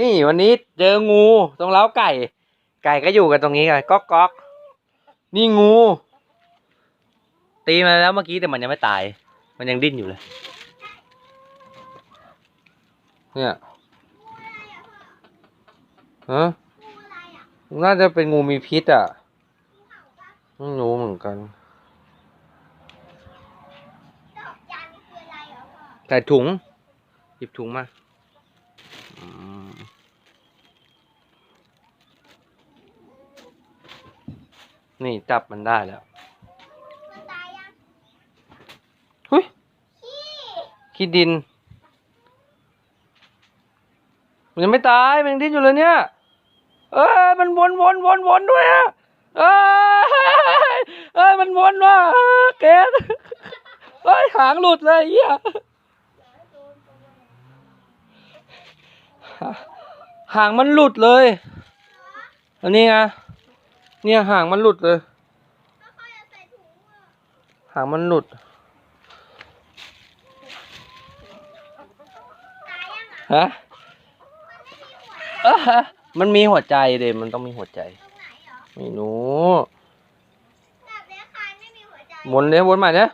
นี่วันนี้เจองูตรงเล้าไก่ ไก่ก็อยู่กันตรงนี้กันก๊อกก๊อกนี่งู ตีมาแล้วเมื่อกี้แต่มันยังไม่ตาย มันยังดิ้นอยู่เลย เนี่ยฮะน่าจะเป็นงูมีพิษอะไม่รู้เหมือนกันดอกจันทร์คืออะไรเหรอพ่อใส่ถุง หยิบถุงมา นี่จับมันได้แล้วมันตายยังหุ้ยขี้ขี้ดิน มันยังไม่ตาย มันยังดิ้นอยู่เลยเนี่ย เอ้ยมันวนวนวนวนด้วยอะเอ้ยเอ้ยมันวนว่ะเกดเอ้ยหางหลุดเลยเหี้ย หางมันหลุดเลย อันนี้ไงเนี่ยหางมันหลุดเลยแล้วเขาจะใส่ถุงอะหางมันหลุดตายยังอะฮะเอ้อมันมีหัวใจเดมันต้องมีหัวใจตรงไหนเหรอไม่รู้แบบเลี้ยงคายไม่มีหัวใจวนเนี่ยวนใหม่เนี่ย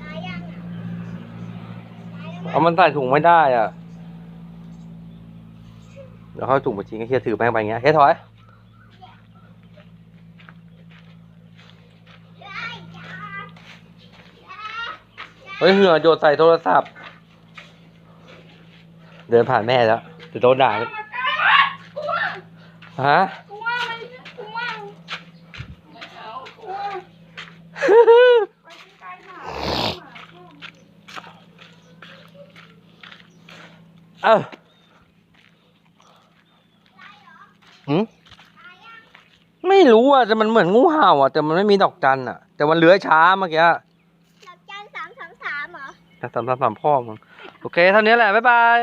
ตายยังอะตายแล้ว เอามันใส่ถุงไม่ได้อะเดี๋ยวเขาเอาถุงมาทิ้งให้เฮียถือแม่งไปอย่างเงี้ยเฮียถอยได้จ้าจ้าเฮ้ยเหือโยนใส่โทรศัพท์ เดินผ่านแม่แล้วจะโดนด่าเลยฮะ กลัวมันกลัวไม่เอากลัวไปใกล้ๆหมาหมา เอ้าหืมตายยังไม่รู้อะแต่มันเหมือนงูเห่าอะแต่มันไม่มีดอกจันอะ แต่มันเลื้อยช้าเมื่อกี้ดอกจันสามสามสามเหรอสามสามสามพ่อมึงโอเคเท่านี้แหละ บ๊ายบาย